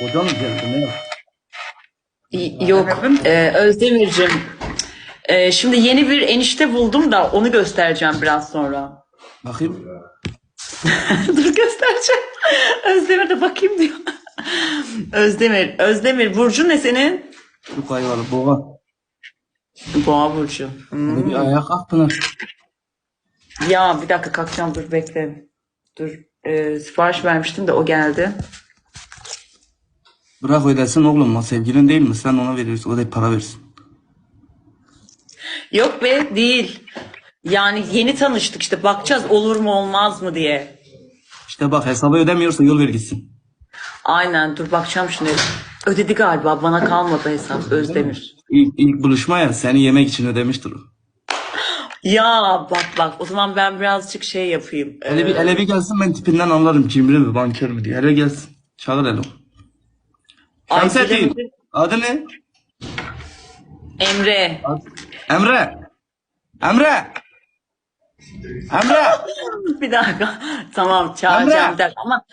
Hocam geldi ne Yok e, Özdemir'cim. e, şimdi yeni bir enişte buldum da onu göstereceğim biraz sonra. Bakayım. Dur göstereceğim. Özdemir de bakayım diyor. Özdemir, Özdemir Burcu ne senin? Şu kayvalı boğa. Boğa Burcu. Hmm. Bir ayağa kalk Pınar. Ya bir dakika kalkacağım dur bekle. Dur e, sipariş vermiştim de o geldi. Bırak ödesin oğlum. O sevgilin değil mi? Sen ona veriyorsun. O da para versin. Yok be değil. Yani yeni tanıştık işte bakacağız olur mu olmaz mı diye. İşte bak hesabı ödemiyorsa yol ver gitsin. Aynen dur bakacağım şimdi. Ödedi galiba bana kalmadı hesap Özdemir. İlk, ilk buluşma ya seni yemek için ödemiştir o. Ya bak bak o zaman ben birazcık şey yapayım. Hele bir, Ee, hele bir gelsin ben tipinden anlarım cimri mi banker mi diye. Hele gelsin. Çağır hele. Şemsettin. Adı ne? Emre. Emre. Emre. Emre. Bir dakika. Tamam çağıracağım Emre. bir dakika ama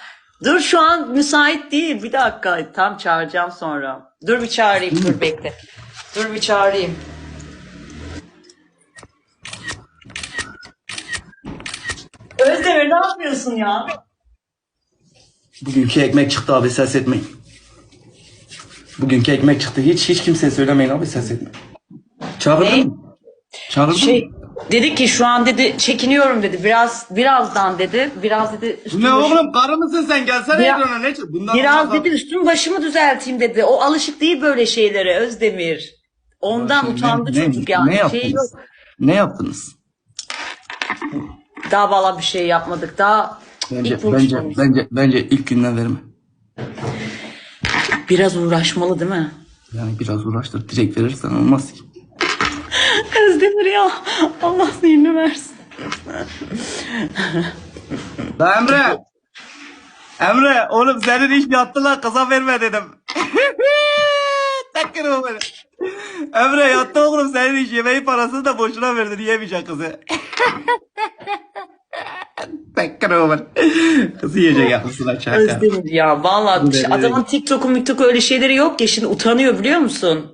dur şu an müsait değil. Bir dakika tam çağıracağım sonra. Dur bir çağırayım dur bekle. Dur bir çağırayım. Özdemir ne yapıyorsun ya? Bugünkü ekmek çıktı abi ses etmeyin. Bugünkü ekmek çıktı. Hiç hiç kimseye söylemeyin abi ses etmeyin. Çağırdın Ne? mı? Çağırdın Şey mı? dedi ki şu an dedi çekiniyorum dedi. Biraz birazdan dedi. Biraz dedi Bu üstüm ne başım- oğlum karı mısın sen gelsene Ya- ekrana ne çık- Bundan Biraz olmaz dedi üstüm başımı düzelteyim dedi. O alışık değil böyle şeylere Özdemir. Ondan Şimdi utandı ne- çocuk ne, yani. Ne şey yaptınız? yok. Ne yaptınız? Daha valla bir şey yapmadık. Daha Bence ilk bence buluşmamız. bence bence ilk günden verme. Biraz uğraşmalı değil mi? Yani biraz uğraştır direkt verirsen olmaz ki. Özdemir ya. Allah zihnini versin. La Emre. Emre oğlum senin iş yattı lan kıza verme dedim. Takır o beni. Emre yattı oğlum senin iş yemeği parasını da boşuna verdin yemeyecek kızı. Beni. Kızı yiyecek yapmışsın şaka. Özdemir ya. Valla adamın TikTok'u miktoku öyle şeyleri yok ya. Şimdi utanıyor biliyor musun?